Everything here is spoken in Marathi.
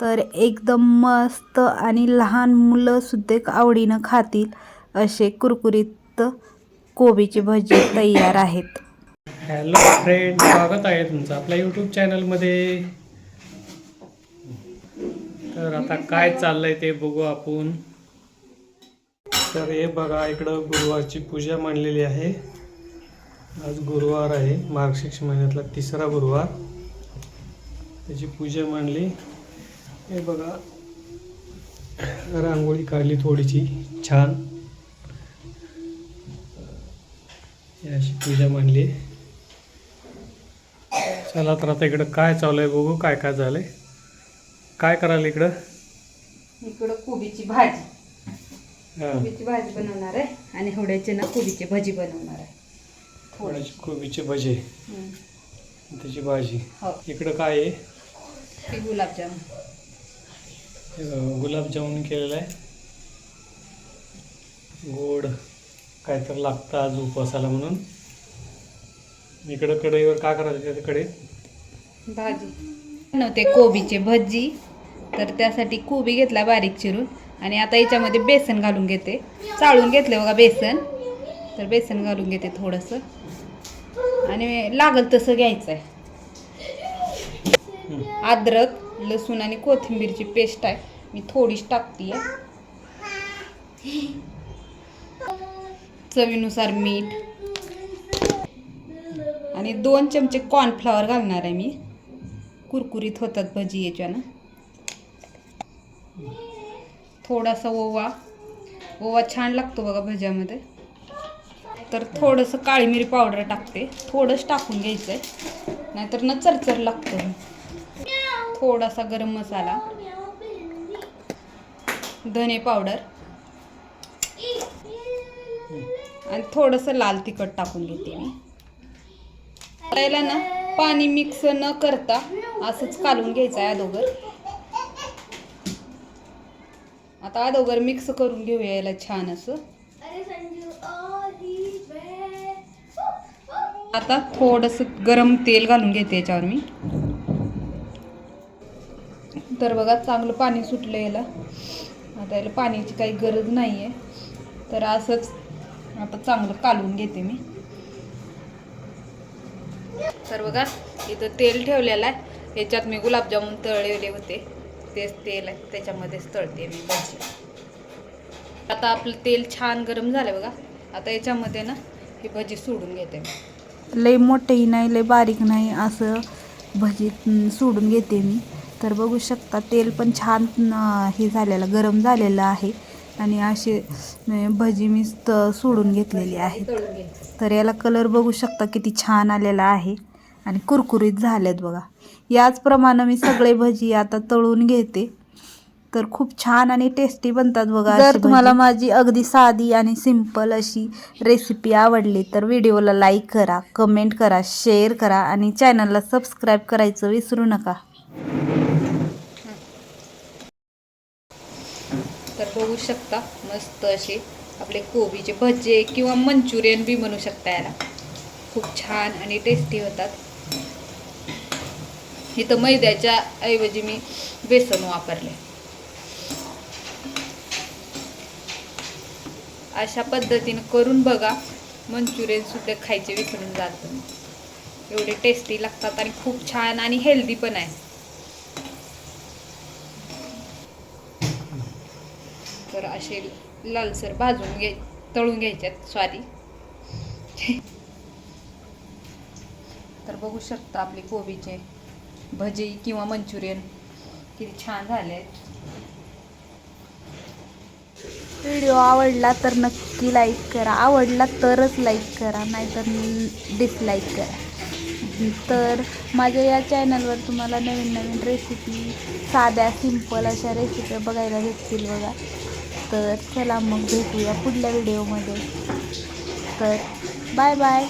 तर एकदम मस्त आणि लहान मुलंसुद्धा आवडीनं खातील असे कुरकुरीत कोबीची भजी तयार आहेत. हॅलो फ्रेंड स्वागत आहे तुमचं आपल्या यूट्यूब चॅनलमध्ये तर आता काय चाललंय ते बघू आपण. तर हे बघा इकडं गुरुवारची पूजा मांडलेली आहे. आज गुरुवार आहे मार्गशीर्ष महिन्यातला तिसरा गुरुवार. त्याची पूजा मांडली. हे बघा. रांगोळी काढली थोडीशी छान. अशी पूजा मांडली. चला तर आता इकडं काय चालू आहे बघू काय काय झालंय. काय करायला इकडं? इकडं कोबीची भाजी. कोबीची भाजी बनवणार आहे आणि होड्याचे ना कोबीची भजी बनवणार आहे. कोबीचे भजे. त्याची भाजी. हो. इकडं काय आहे? गुलाबजाम गुलाबजामुन केलेलं आहे. गोड काय तर लागतं आज उपवासाला म्हणून. इकडं कढईवर का करायचं त्याच्याकडे भाजी. बनवते कोबीचे भजी तर त्यासाठी कोबी घेतला बारीक चिरून. आणि आता याच्यामध्ये बेसन घालून घेते. चाळून घेतले बघा बेसन. तर बेसन घालून घेते थोडंसं. आणि लागल तसं घ्यायचं आहे अद्रक लसूण आणि कोथिंबीरची पेस्ट आहे. मी थोडीच टाकते चवीनुसार मीठ. आणि दोन चमचे कॉर्नफ्लॉवर घालणार आहे मी. कुरकुरीत होतात भजी याच्यानं. थोडासा ओवा. ओवा छान लागतो बघा भज्यामध्ये. तर थोडंसं काळी मिरी पावडर टाकते. थोडंच टाकून घ्यायचं आहे नाहीतर ना चरचर लागतं. थोडासा गरम मसाला. धने पावडर. आणि थोडंसं लाल तिखट टाकून घेते मी. करायला ना पाणी मिक्स न करता असंच कालून घ्यायचं आहे अगोदर आता अगोदर मिक्स करून घेऊया याला छान असं. आता थोडंसं गरम तेल घालून घेते याच्यावर मी. तर बघा चांगलं पाणी सुटलं याला. आता याला पाण्याची काही गरज नाही आहे तर असंच आता चांगलं कालवून घेते मी. तर बघा इथं तेल ठेवलेलं आहे. याच्यात मी गुलाबजामुन तळलेले होते. तेच तेल आहे. त्याच्यामध्येच तळते मी भजी आता आपलं तेल छान गरम झालं बघा. आता याच्यामध्ये ना ही भजी सोडून घेते मी. लई मोठेही नाही लई बारीक नाही असं भजी सोडून घेते मी. तर बघू शकता तेल पण छान हे झालेलं गरम झालेलं आहे. आणि असे भजी मी सोडून घेतलेली आहे. तर याला कलर बघू शकता किती छान आलेला आहे. आणि कुरकुरीत झालेत बघा. याचप्रमाणे मी सगळे भजी आता तळून घेते. तर खूप छान आणि टेस्टी बनतात बघा जर तुम्हाला माझी अगदी साधी आणि सिंपल अशी रेसिपी आवडली तर व्हिडिओला लाईक करा कमेंट करा शेअर करा आणि चॅनलला सबस्क्राईब करायचं विसरू नका. बघू शकता. मस्त असे आपले कोबीचे भजे किंवा मंचुरियन बी म्हणू शकता याला. खूप छान आणि टेस्टी होतात. इथं मैद्याच्या ऐवजी मी बेसन वापरले. अशा पद्धतीनं करून बघा. मंचुरियन सुद्धा खायचे विसरून जात एवढे टेस्टी लागतात आणि खूप छान आणि हेल्दी पण आहे. लालसर असे लालसर भाजून घे तळून घ्यायच्यात स्वारी. तर बघू शकता आपले कोबीचे भजी किंवा मंचुरियन किती छान झाले. आहेत व्हिडिओ आवडला तर नक्की लाईक करा. आवडला तरच लाईक करा नाहीतर डिसलाईक करा. तर माझ्या या चॅनलवर तुम्हाला नवीन नवीन रेसिपी साध्या सिंपल अशा रेसिपी बघायला भेटतील बघा. तर चला मग भेटूया पुढल्या व्हिडिओमध्ये तर बाय बाय